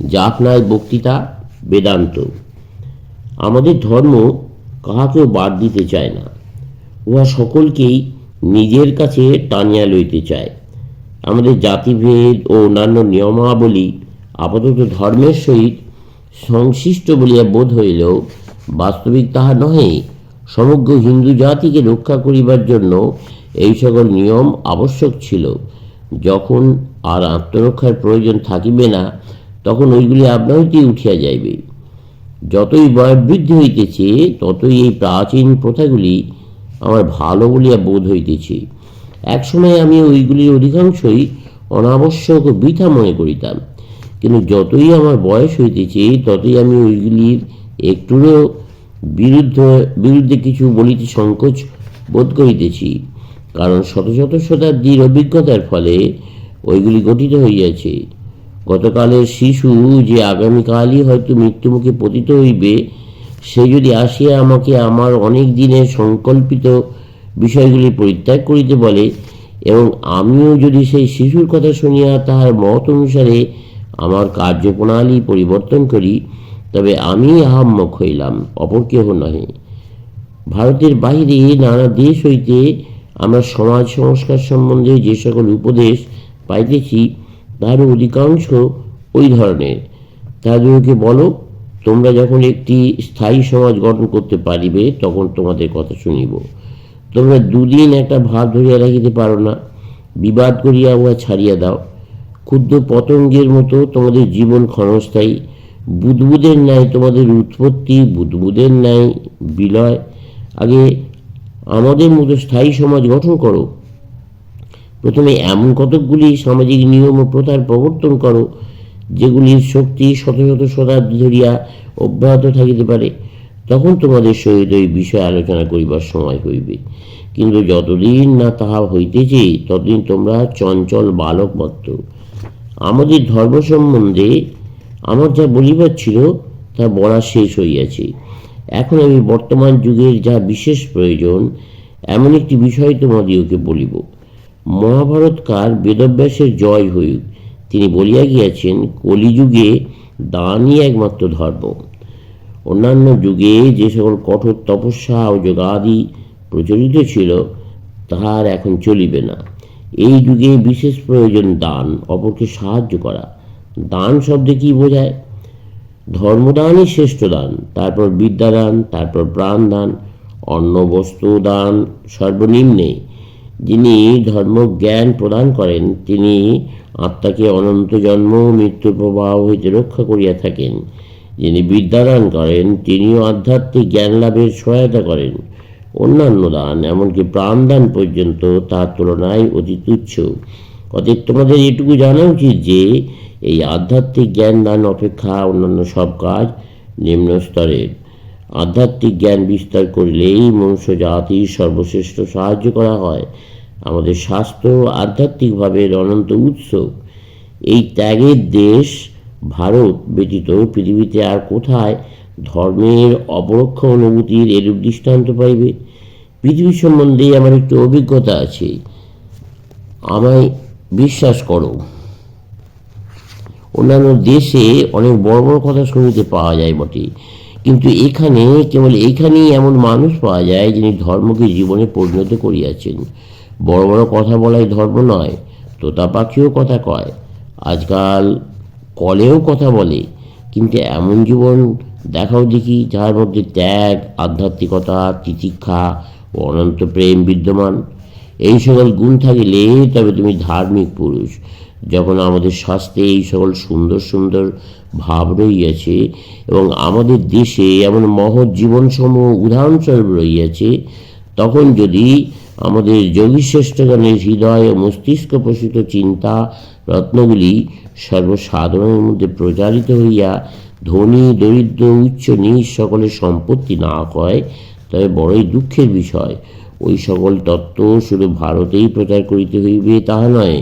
জাপনায় বক্তৃতা বেদান্ত। আমাদের ধর্ম কাহাকেও বাদ দিতে চায় না। উহা সকলকেই নিজের কাছে টানিয়া লইতে চায়। আমাদের জাতিভেদ ও অন্যান্য নিয়মাবলী আপাতত ধর্মের সহিত সংশ্লিষ্ট বলিয়া বোধ হইলেও বাস্তবিক তাহা নহে। সমগ্র হিন্দু জাতিকে রক্ষা করিবার জন্য এই সকল নিয়ম আবশ্যক ছিল। যখন আর আত্মরক্ষার প্রয়োজন থাকিবে না তখন ওইগুলি আপনা হইতেই উঠিয়া যাইবে। যতই বয়োবৃদ্ধি হইতেছে, ততই এই প্রাচীন প্রথাগুলি আমার ভালো বলিয়া বোধ হইতেছে। একসময় আমি ওইগুলির অধিকাংশই অনাবশ্যক বৃথা মনে করিতাম। কিন্তু যতই আমার বয়স হইতেছে, ততই আমি ওইগুলির একটুরও বিরুদ্ধ, বিরুদ্ধে কিছু বলিতে সংকোচ বোধ করিতেছি। কারণ শত শত শতাব্দীর অভিজ্ঞতার ফলে ওইগুলি গঠিত হইয়াছে। গতকালের শিশু যে আগামীকালই হয়তো মৃত্যুমুখে পতিত হইবে, সে যদি আসিয়া আমাকে আমার অনেক দিনের সংকল্পিত বিষয়গুলি পরিত্যাগ করিতে বলে এবং আমিও যদি সেই শিশুর কথা শুনিয়া তাহার মত অনুসারে আমার কার্যপ্রণালী পরিবর্তন করি, তবে আমি আহাম্মক হইলাম, অপর কেহ নহে। ভারতের বাহিরে নানা দেশ হইতে আমরা সমাজ সংস্কার সম্বন্ধে যে সকল উপদেশ পাইতেছি তার অধিকাংশ ওই ধরনের। তাদেরকে বলো, তোমরা যখন একটি স্থায়ী সমাজ গঠন করতে পারিবে, তখন তোমাদের কথা শুনিব। তোমরা দুদিন একটা ভাব ধরিয়া রাখিতে পারো না। বিবাদ করিয়া উহা ছাড়িয়া দাও। ক্ষুদ্র পতঙ্গের মতো তোমাদের জীবন ক্ষণস্থায়ী। বুদবুদের ন্যায় তোমাদের উৎপত্তি, বুদবুদের ন্যায় বিলয়। আগে আমাদের মতো স্থায়ী সমাজ গঠন করো। প্রথমে এমন কতকগুলি সামাজিক নিয়ম ও প্রথার প্রবর্তন করো, যেগুলির শক্তি শত শত শতাব্দী ধরিয়া অব্যাহত থাকিতে পারে। তখন তোমাদের সহিত এই বিষয়ে আলোচনা করিবার সময় হইবে। কিন্তু যতদিন না তাহা হইতেছে, ততদিন তোমরা চঞ্চল বালক মাত্র আমাদের ধর্ম সম্বন্ধে আমার যা বলিবার ছিল, তা বলা শেষ হইয়াছে। এখন আমি বর্তমান যুগের যা বিশেষ প্রয়োজন, এমন একটি বিষয় তোমাদিওকে বলিব। মহাভারতকার বেদব্যাসের জয় হইউক তিনি বলিয়া গিয়াছেন, কলিযুগে দানই একমাত্র ধর্ম। অন্যান্য যুগে যে সকল কঠোর তপস্যা ও যোগাদি প্রচলিত ছিল, তাহার এখন চলিবে না। এই যুগে বিশেষ প্রয়োজন দান, অপরকে সাহায্য করা। দান শব্দে কি বোঝায়? ধর্মদানই শ্রেষ্ঠ দান, তারপর বিদ্যাদান, তারপর প্রাণ দান অন্ন বস্তু দান সর্বনিম্নে। যিনি ধর্ম জ্ঞান প্রদান করেন, তিনি আত্মাকে অনন্ত জন্ম মৃত্যুর প্রবাহ হইতে রক্ষা করিয়া থাকেন। যিনি বিদ্যাদান করেন, তিনিও আধ্যাত্মিক জ্ঞান লাভের সহায়তা করেন। অন্যান্য দান, এমনকি প্রাণদান পর্যন্ত তার তুলনায় অতি তুচ্ছ। অতএব তোমাদের এটুকু জানা উচিত যে, এই আধ্যাত্মিক জ্ঞান দান অপেক্ষা অন্যান্য সব কাজ নিম্ন স্তরের আধ্যাত্মিক জ্ঞান বিস্তার করিলেই মনুষ্য জাতির সর্বশ্রেষ্ঠ সাহায্য করা হয়। আমাদের স্বাস্থ্য আধ্যাত্মিকভাবে অনন্ত উৎস। এই ত্যাগের দেশ ভারত ব্যতীত পৃথিবীতে আর কোথায় ধর্মের অপরোক্ষ অনুভূতির এরূপ দৃষ্টান্ত পাইবে? পৃথিবী সম্বন্ধে আমার একটু অভিজ্ঞতা আছে। আমায় বিশ্বাস করো, অন্যান্য দেশে অনেক বড় বড় কথা শুনিতে পাওয়া যায় বটে। কিন্তু এখানে কেবল এইখানেই এমন মানুষ পাওয়া যায় যিনি ধর্মকে জীবনে পরিণত করিয়াছেন। বড় বড় কথা বলাই ধর্ম নয়, তোতা পাখিও কথা কয়। আজকাল কলেও কথা বলে, কিন্তু এমন জীবন দেখাও দেখি যার মধ্যে ত্যাগ, আধ্যাত্মিকতা, তিতিক্ষা ও অনন্ত প্রেম বিদ্যমান। এই সকল গুণ থাকিলে তবে তুমি ধার্মিক পুরুষ। যখন আমাদের শাস্ত্রে এই সকল সুন্দর সুন্দর ভাব রইয়াছে এবং আমাদের দেশে এমন মহৎ জীবনসমূহ উদাহরণস্বরূপ রইয়াছে তখন যদি আমাদের যোগীশ্রেষ্ঠগণের হৃদয় ও মস্তিষ্ক পোষিত চিন্তা রত্নগুলি সর্বসাধারণের মধ্যে প্রচারিত হইয়া ধনী, দরিদ্র, উচ্চ নিজ সকলের সম্পত্তি না হয়, তবে বড়ই দুঃখের বিষয়। ওই সকল তত্ত্ব শুধু ভারতেই প্রচার করিতে হইবে, তাহা নয়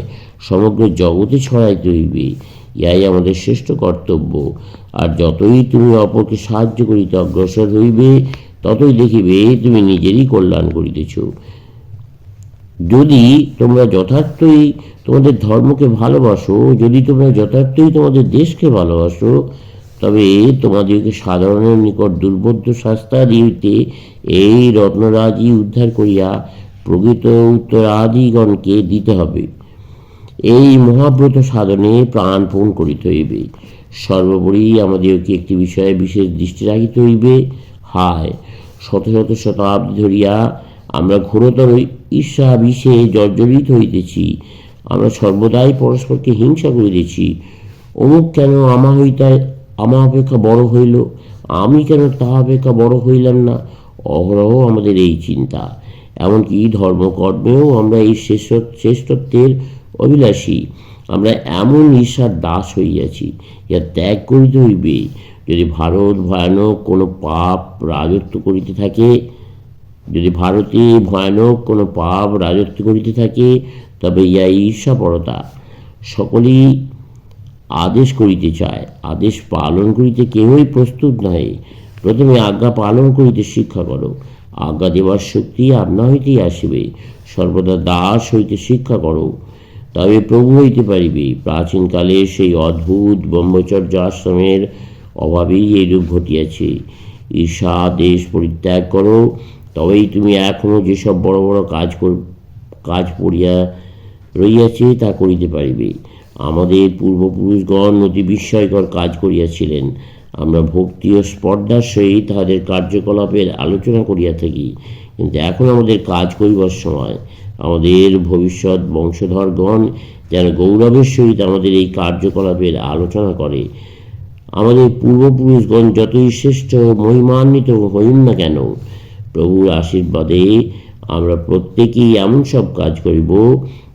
সমগ্র জগতে ছড়াইতে হইবে ইহাই আমাদের শ্রেষ্ঠ কর্তব্য। আর যতই তুমি অপরকে সাহায্য করিতে অগ্রসর হইবে, ততই দেখিবে তুমি নিজেরই কল্যাণ করিতেছ। যদি তোমরা যথার্থই তোমাদের ধর্মকে ভালোবাসো, যদি তোমরা যথার্থই তোমাদের দেশকে ভালোবাসো, তবে তোমাদেরকে সাধারণের নিকট দুর্বোধ্য শাস্তা দিতে এই রত্নরাজি উদ্ধার করিয়া প্রকৃত উত্তরাদিগণকে দিতে হবে। এই মহাব্রত সাধনে প্রাণপণ করিতে হইবে। সর্বোপরি আমাদেরকে একটি বিষয়ে বিশেষ দৃষ্টি রাখিতে হইবে। হায়, শত শত শতাব্দী ধরিয়া আমরা ঘোরতর ঈর্ষা বিষে জর্জরিত হইতেছি। আমরা সর্বদাই পরস্পরকে হিংসা করিতেছি। অমুক কেন আমা হইতে, আমা অপেক্ষা বড় হইল? আমি কেন তাহা অপেক্ষা বড় হইলাম না? অহরহ আমাদের এই চিন্তা। এমনকি ধর্মকর্মেও আমরা এই শ্রেষ্ঠ, শ্রেষ্ঠত্বের অভিলাষী, আমরা এমন ঈর্ষার দাস হইয়াছি ইহা ত্যাগ করিতে হইবে। যদি ভারত ভয়ানক কোনো পাপ রাজত্ব করিতে থাকে, যদি ভারতে ভয়ানক কোনো পাপ রাজত্ব করিতে থাকে, তবে ইহা ঈর্ষাপরতা। সকলেই আদেশ করিতে চায়, আদেশ পালন করিতে কেহই প্রস্তুত নহে। প্রথমে আজ্ঞা পালন করিতে শিক্ষা করো। আজ্ঞা দেওয়ার শক্তি আপনা হইতেই আসিবে। সর্বদা দাস হইতে শিক্ষা করো। তবে প্রভু হইতে পারিবে। প্রাচীনকালে সেই অদ্ভুত ব্রহ্মচর্য আশ্রমের অভাবেই এইরূপ ঘটিয়াছে। ঈর্ষা দেশ পরিত্যাগ করো, তবেই তুমি এখনও যেসব বড় বড় কাজ কাজ পড়িয়া রইয়াছে তা করিতে পারিবে। আমাদের পূর্বপুরুষগণ অতি বিস্ময়কর কাজ করিয়াছিলেন। আমরা ভক্তি ও স্পর্ধার সহিত তাহাদের কার্যকলাপের আলোচনা করিয়া থাকি, কিন্তু এখন আমাদের কাজ করিবার সময়। আমাদের ভবিষ্যৎ বংশধরগণ যেন গৌরবের সহিত আমাদের এই কার্যকলাপের আলোচনা করে। আমাদের পূর্বপুরুষগণ যতই শ্রেষ্ঠ মহিমান্বিত হইন না কেন, প্রভুর আশীর্বাদে আমরা প্রত্যেকেই এমন সব কাজ করিব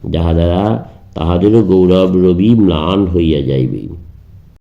যাহা দ্বারা তাহাদেরও গৌরব রবি ম্লান হইয়া যাইবে।